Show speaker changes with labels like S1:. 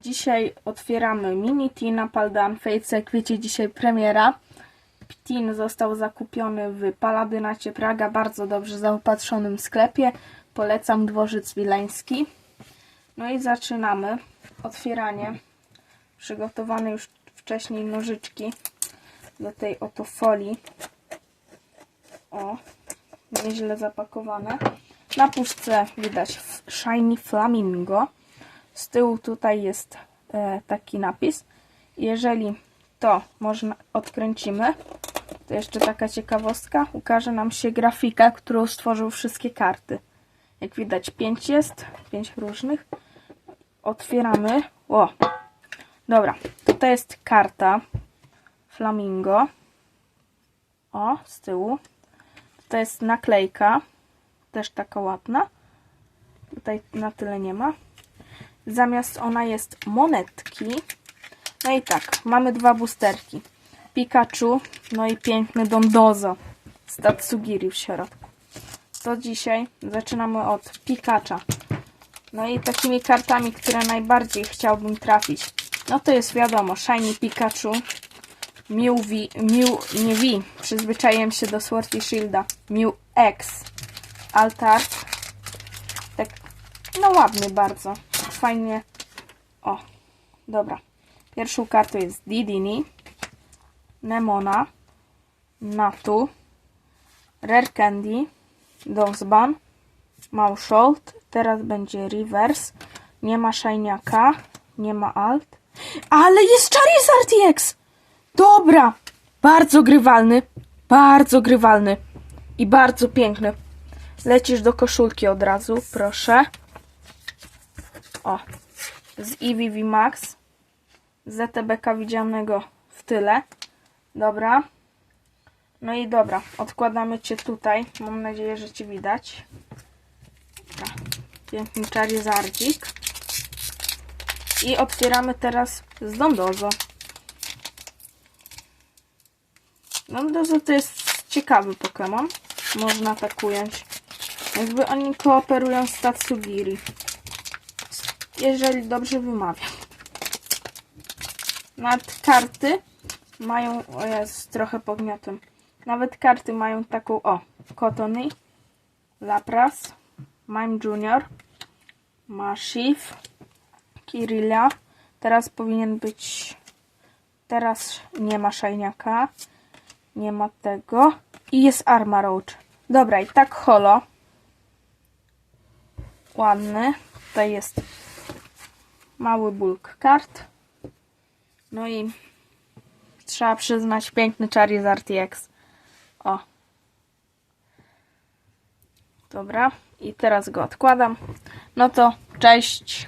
S1: Dzisiaj otwieramy mini Tina Paldan. Jak wiecie, dzisiaj premiera. Tin został zakupiony w Paladynacie Praga, bardzo dobrze zaopatrzonym sklepie. Polecam dworzec wileński. No i zaczynamy otwieranie. Przygotowane już wcześniej nożyczki do tej oto folii. O, nieźle zapakowane. Na puszce widać Shiny Flamingo. Z tyłu tutaj jest e, taki napis. Jeżeli to można odkręcimy, to jeszcze taka ciekawostka. Ukaże nam się grafika, którą stworzył wszystkie karty. Jak widać, pięć jest, pięć różnych. Otwieramy. O, dobra. Tutaj jest karta Flamingo. O, z tyłu. Tutaj jest naklejka. Też taka ładna. Tutaj na tyle nie ma. Zamiast ona jest monetki. No i tak, mamy dwa boosterki. Pikachu, no i piękny Dondozo z Tatsugiri w środku. To dzisiaj zaczynamy od Pikacha. No i takimi kartami, które najbardziej chciałbym trafić. No to jest wiadomo, Shiny Pikachu, Mew V, Mew, nie V, przyzwyczaiłem się do Sword i Shielda, Mew X, Altart, tak, no ładny bardzo, fajnie, o, dobra. Pierwszą kartą jest Didini, Nemona, Natu, Rare Candy, Dozban, Maushold, teraz będzie Reverse, nie ma Shiniaka, nie ma Alt, ale jest Charizard EX! Dobra! Bardzo grywalny, bardzo grywalny i bardzo piękny. Lecisz do koszulki od razu, proszę. O, z EVV Max. ZTBK widzianego w tyle. Dobra. No i dobra, odkładamy Cię tutaj. Mam nadzieję, że Cię widać. Dobra. Piękny Charizardzik. I otwieramy teraz z Dondozo. Dondozo to jest ciekawy Pokémon. Można tak ująć. Jakby oni kooperują z Tatsugiri. Jeżeli dobrze wymawiam. Nawet karty mają, o jest trochę pogniotłem. Nawet karty mają taką, o, Kotony, Lapras, Mime Junior, Mashif, Kirilla. Teraz powinien być, teraz nie ma Shiniaka, nie ma tego i jest Armarouge. Dobra, i tak holo. Ładny. Tutaj jest mały bulk kart. No i trzeba przyznać piękny Charizard EX. O. Dobra. I teraz go odkładam. No to cześć.